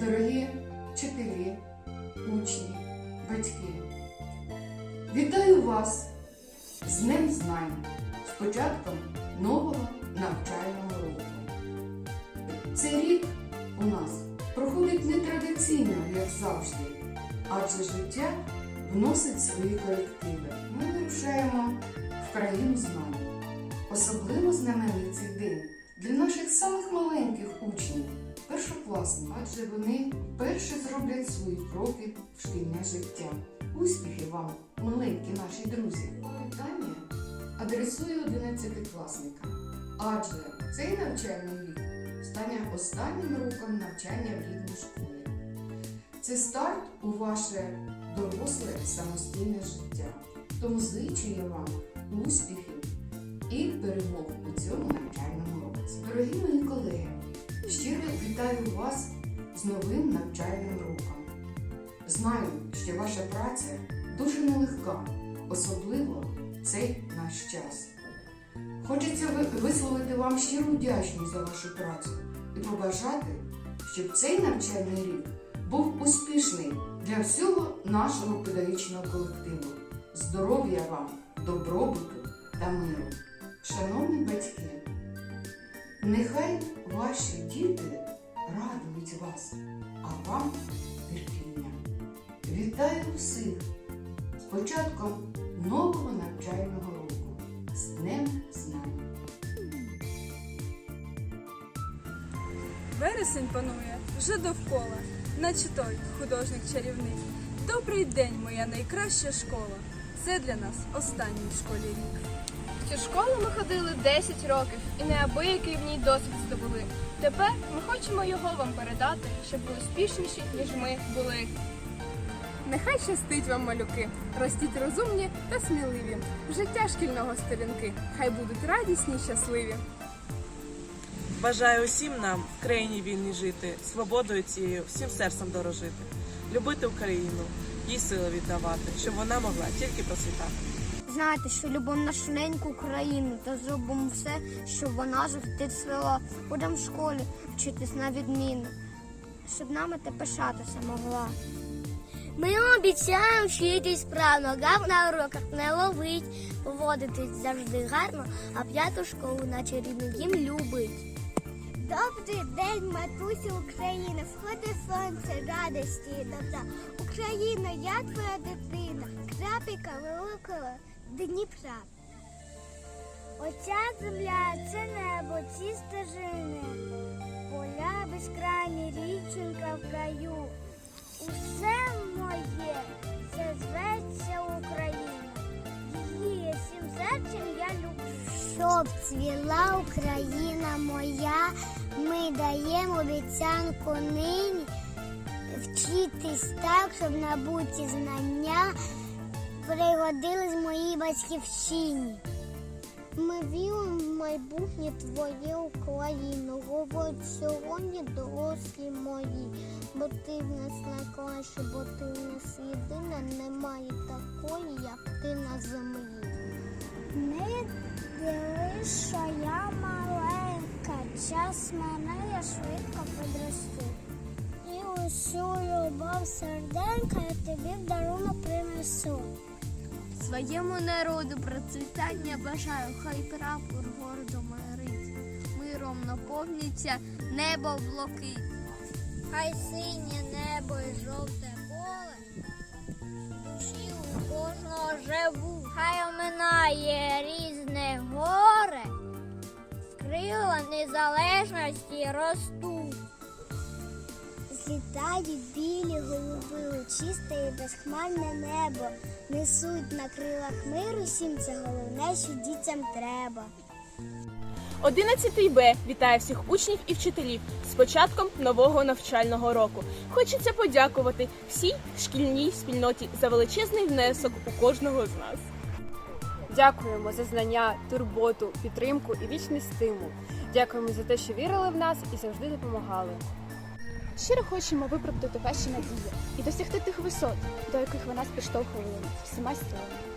дорогі вчителі, учні, батьки. Вітаю вас з Днем Знань, з початком нового навчального року. Цей рік у нас проходить нетрадиційно, як завжди, адже життя вносить свої корективи. Ми вирушаємо в країну знань. Особливо знаменний цей день для наших самих маленьких учнів, першокласників, адже вони вперше зроблять свої кроки в шкільне життя. Успіхів вам, маленькі наші друзі! Питання адресую 11-класникам, адже цей навчальний рік стане останнім роком навчання в рідній школі. Це старт у ваше доросле самостійне життя. Тому зичу я вам успіхів і перемог у цьому навчальному році. Дорогі мої вітаю вас з новим навчальним роком. Знаю, що ваша праця дуже нелегка, особливо цей наш час. Хочеться висловити вам щиру вдячність за вашу працю і побажати, щоб цей навчальний рік був успішний для всього нашого педагогічного колективу. Здоров'я вам, добробуту та миру. Шановні батьки, нехай ваші діти радують вас, а вам терпіння. Вітаю всіх з початком нового навчального року, з Днем Знань. Вересень панує вже довкола, наче той художник чарівний. Добрий день, моя найкраща школа. Це для нас останній в школі рік. В цю школу ми ходили 10 років і неабиякий в ній досвід здобули. Тепер ми хочемо його вам передати, щоб ви успішніші, ніж ми були. Нехай щастить вам малюки, ростіть розумні та сміливі. Життя шкільного сторінки, хай будуть радісні й щасливі. Бажаю усім нам в країні вільні жити, свободою цією всім серцем дорожити, любити Україну, їй сили віддавати, щоб вона могла тільки процвітати. Знати, що любимо нашу неньку Україну та зробимо все, щоб вона завжди цвела. Будемо в школі вчитись на відміну, щоб нами те пишатися могла. Ми обіцяємо вчитись справно, гав на уроках не ловить, поводитись завжди гарно, а п'яту школу, наче рідний дім любить. Добрий день, матусі України, сходи сонце, радості і добра. Україна, я твоя дитина, крапіка великого Дніпра. Оця земля, це небо, ці стежини, поля безкрайні, річенька в краю. Усе моє, це зветься Україна. Її всім серцем я люблю. Щоб цвіла Україна моя, ми даємо обіцянку нині вчитись так, щоб набуті знання пригодились моїй батьківщині. Ми віримо в майбутнє твоє Україно, говорить сьогодні дорослі мої, бо ти в нас найкраща, бо ти в нас єдина, немає такої, як ти на землі. Не що я маленька, час мене я швидко підросту. І усю любов серденька я тобі в дарунок принесу. Своєму народу процвітання бажаю, хай прапор гордо майорить, миром наповниться небо блокить. Хай синє небо і жовте поле, душі у кожного живу. Хай оминає різне горе, крила незалежності ростуть. Злітають білі голуби у чисте і безхмарне небо, несуть на крилах миру всім це головне, що дітям треба. 11 Б вітає всіх учнів і вчителів з початком нового навчального року. Хочеться подякувати всій шкільній спільноті за величезний внесок у кожного з нас. Дякуємо за знання, турботу, підтримку і вічний стимул. Дякуємо за те, що вірили в нас і завжди допомагали. Щиро хочемо виправдати ваші надії і досягти тих висот, до яких ви нас підштовхували всіма силами.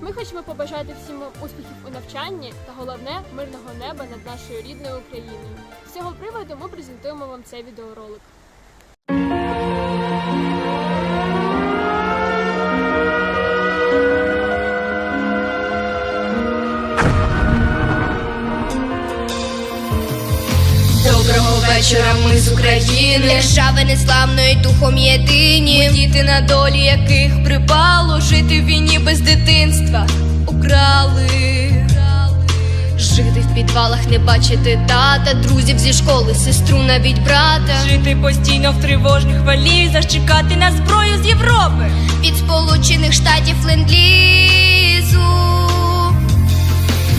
Ми хочемо побажати всім успіхів у навчанні та головне мирного неба над нашою рідною Україною. З цього приводу ми презентуємо вам цей відеоролик. Вечора ми з України. Держави неславної духом єдині. Ми діти на долі яких припало жити в війні без дитинства. Украли. Жити в підвалах, не бачити тата, друзів зі школи, сестру навіть брата. Жити постійно в тривожних валізах, чекати на зброю з Європи. Від Сполучених Штатів ленд-лізу.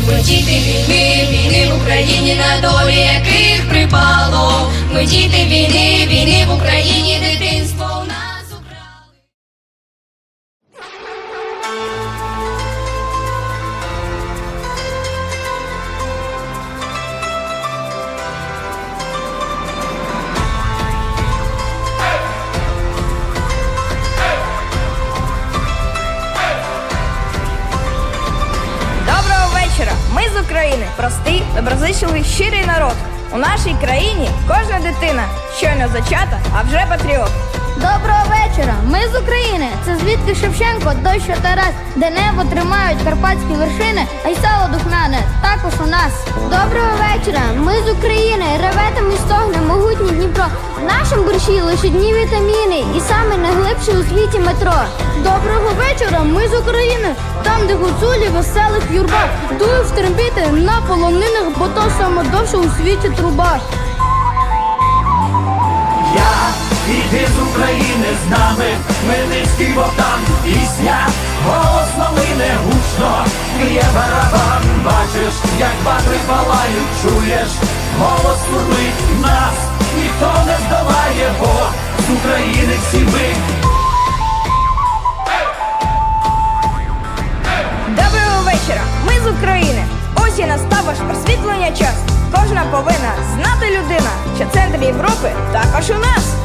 Ми діти війни, війни в Україні, на долі яких припало. Ми діти війни, війни в Україні, дитинство доброзичливий, щирий народ. У нашій країні кожна дитина щойно зачата, а вже патріот. Доброго вечора! Ми з України. Це звідки Шевченко, що Тарас, де небо тримають карпатські вершини, а й сало духмяне також у нас. Доброго вечора! Ми з України. Реве там і стогне могутній Дніпро. В нашому борщі лише дні вітаміни і саме найглибше у світі метро. Доброго вечора! Ми з України. Там, де гуцулі веселих юрба, дують трембіти на полонинах, бо то саме довше у світі труба. Іди з України з нами, Хмельницький Богдан, пісня, голос малине гучно, б'є барабан, бачиш, як батри палають, чуєш, голос сурмить нас, ніхто не здолає, бо з України всі ми. Доброго вечора! Ми з України. Ось і настав ваш просвітлення час. Кожна повинна знати людина, що центр Європи також у нас.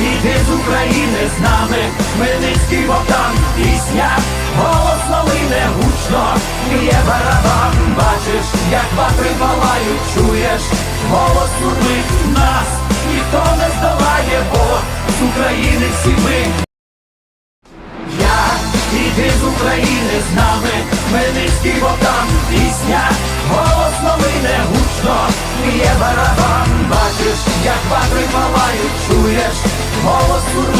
іди з України з нами, Хмельницький Богдан, пісня, голос малине гучно, б'є барабан, бачиш, як батри палають, чуєш, голос сурмить нас, ніхто не здолає, бо з України всі ми. Я іди з України з нами, Хмельницький Богдан, пісня, голос новине гучно, б'є барабан, бачиш, як батри палають, чуєш,